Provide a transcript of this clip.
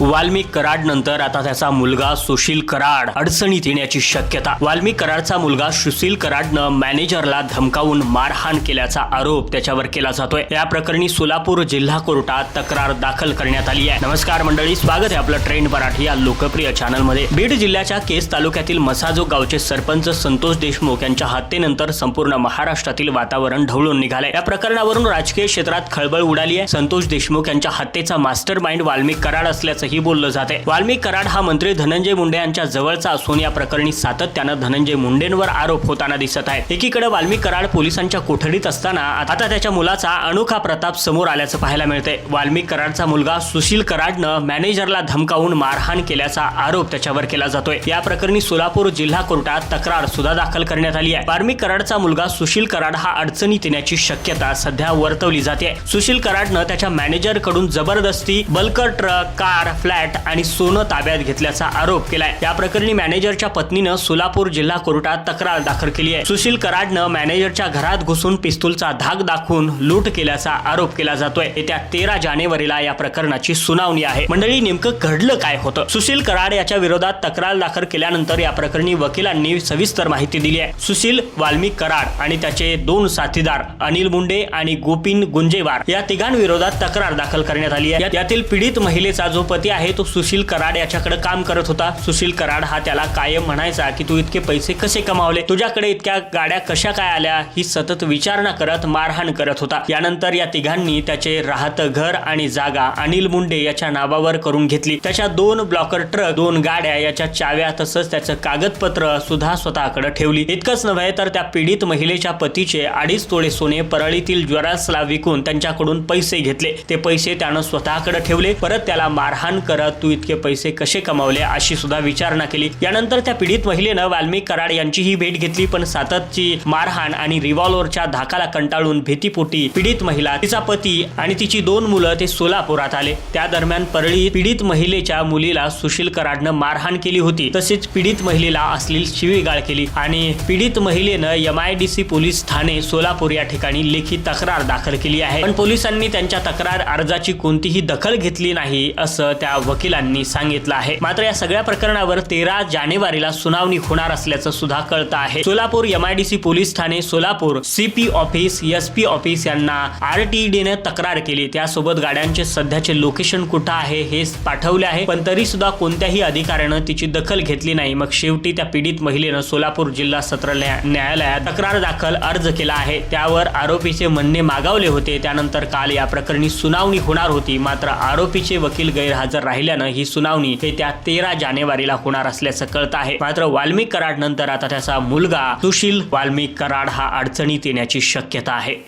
वाल्मिक कराड नंतर आता त्याचा मुलगा सुशील कराड अडचणीत येण्याची शक्यता. वाल्मिक कराडचा मुलगा सुशील कराडनं मॅनेजरला धमकावून मारहाण केल्याचा आरोप त्याच्यावर केला जातोय. या प्रकरणी सोलापूर जिल्हा कोर्टात तक्रार दाखल करण्यात आली आहे. नमस्कार मंडळी स्वागत आहे आपलं ट्रेंड मराठी या लोकप्रिय चॅनलमध्ये. बीड जिल्ह्याच्या केस तालुक्यातील मसाजो गावचे सरपंच संतोष देशमुख यांच्या हत्येनंतर संपूर्ण महाराष्ट्रातील वातावरण ढवळून निघालंय. या प्रकरणावरून राजकीय क्षेत्रात खळबळ उडाली आहे. संतोष देशमुख यांच्या हत्येचा मास्टर माइंड वाल्मिक कराड असल्याचं असल्याचंही बोललं जाते वाल्मिक कराड हा मंत्री धनंजय मुंडे यांच्या जवळचा असून या प्रकरणी सातत्यानं धनंजय मुंडेंवर आरोप होताना दिसत आहे एकीकडे वाल्मिक कराड पोलिसांच्या कोठडीत असताना आता त्याच्या मुलाचा अनोखा प्रताप समोर आल्याचं पाहायला मिळतंय. वाल्मिक कराडचा मुलगा सुशील कराडनं मॅनेजरला धमकावून मारहाण केल्याचा आरोप त्याच्यावर केला जातोय. या प्रकरणी सोलापूर जिल्हा कोर्टात तक्रार सुद्धा दाखल करण्यात आली आहे. वाल्मिक कराडचा मुलगा सुशील कराड हा अडचणीत येण्याची शक्यता सध्या वर्तवली जाते. सुशील कराडनं त्याच्या मॅनेजरकडून जबरदस्ती बल्कर ट्रक कार फ्लॅट आणि सोनं ताब्यात घेतल्याचा आरोप केलाय. या प्रकरणी मॅनेजरच्या पत्नीनं सोलापूर जिल्हा कोर्टात तक्रार दाखल केली आहे. सुशील कराडनं मॅनेजरच्या घरात घुसून पिस्तूलचा धाक दाखवून लूट केल्याचा आरोप केला जातोय. येत्या तेरा जानेवारीला या प्रकरणाची सुनावणी आहे. मंडळी नेमकं घडलं काय होतं? सुशील कराड याच्या विरोधात तक्रार दाखल केल्यानंतर या प्रकरणी वकिलांनी सविस्तर माहिती दिली आहे. सुशील वाल्मिक कराड आणि त्याचे दोन साथीदार अनिल मुंडे आणि गोपीन गुंजेवार या तिघांविरोधात तक्रार दाखल करण्यात आली आहे. यातील पीडित महिलेचा जो पती आहे तो सुशील कराड याच्याकडे काम करत होता. सुशील कराड हा त्याला कायम म्हणायचा की तू इतके पैसे कसे कमावले? तुझ्याकडे इतक्या गाड्या कशा काय आल्या? ही सतत विचारणा करत मारहाण करत होता. यानंतर या तिघांनी त्याचे राहतं घर आणि जागा अनिल मुंडे याच्या नावावर करून घेतली. त्याच्या दोन ब्लॉकर ट्रक दोन गाड्या याच्या चाव्या तसंच त्याचं कागदपत्र सुद्धा स्वतःकडे ठेवली. इतकंच नव्हे तर त्या पीडित महिलेच्या पतीचे अडीच तोळे सोने परळीतील ज्वरासला विकून त्यांच्याकडून पैसे घेतले. ते पैसे त्यानं स्वतःकडे ठेवले. परत त्याला मारहाण करत तू इतके पैसे कसे कमावले? अशी सुद्धा विचारणा केली. यानंतर त्या पीडित महिलेनं वाल्मिक कराड यांचीही भेट घेतली पण साततची मारहाण आणि रिव्हॉल्व्हरच्या धाकाला कंटाळून भीतीपोटी पीडित महिला तिचा पती आणि तिची दोन मुलं ते सोलापुरात आले. त्या दरम्यान परळी पीडित महिलेच्या मुलीला सुशील कराडनं मारहाण केली होती. तसेच पीडित महिलेला असलेली शिवीगाळ केली आणि पीडित महिलेनं M I D C police Thane Solapur या ठिकाणी लेखी तक्रार दाखल केली आहे. पण पोलिसांनी त्यांच्या तक्रार अर्जाची कोणतीही दखल घेतली नाही असं त्या वकिलांनी सांगितलं आहे. मात्र या सगळ्या प्रकरणावर तेरा जानेवारीला सुनावणी होणार असल्याचं सुद्धा कळतं आहे. Solapur M I D C police Thane Solapur CP office S P office यांना आर टी ने तक्रार केली. त्यासोबत गाड्यांचे सध्याचे लोकेशन कुठं आहे हे पाठवले आहे. पण तरी सुद्धा कोणत्याही अधिकाऱ्यानं तिची दखल घेतली नाही. मग शेवटी त्या पीडित महिलेनं सोलापूर जिल्हा सत्र न्यायालयात तक्रार दाखल अर्ज केला आहे. त्यावर आरोपीचे म्हणणे मागावले होते. त्यानंतर काल या प्रकरणी सुनावणी होणार होती. मात्र आरोपीचे वकील गैरहजर राहिल्यानं ही सुनावणी येत्या तेरा जानेवारीला होणार असल्याचं कळत आहे. मात्र वाल्मिक कराड नंतर आता त्याचा मुलगा सुशील वाल्मिक कराड हा अडचणीत येण्याची शक्यता आहे.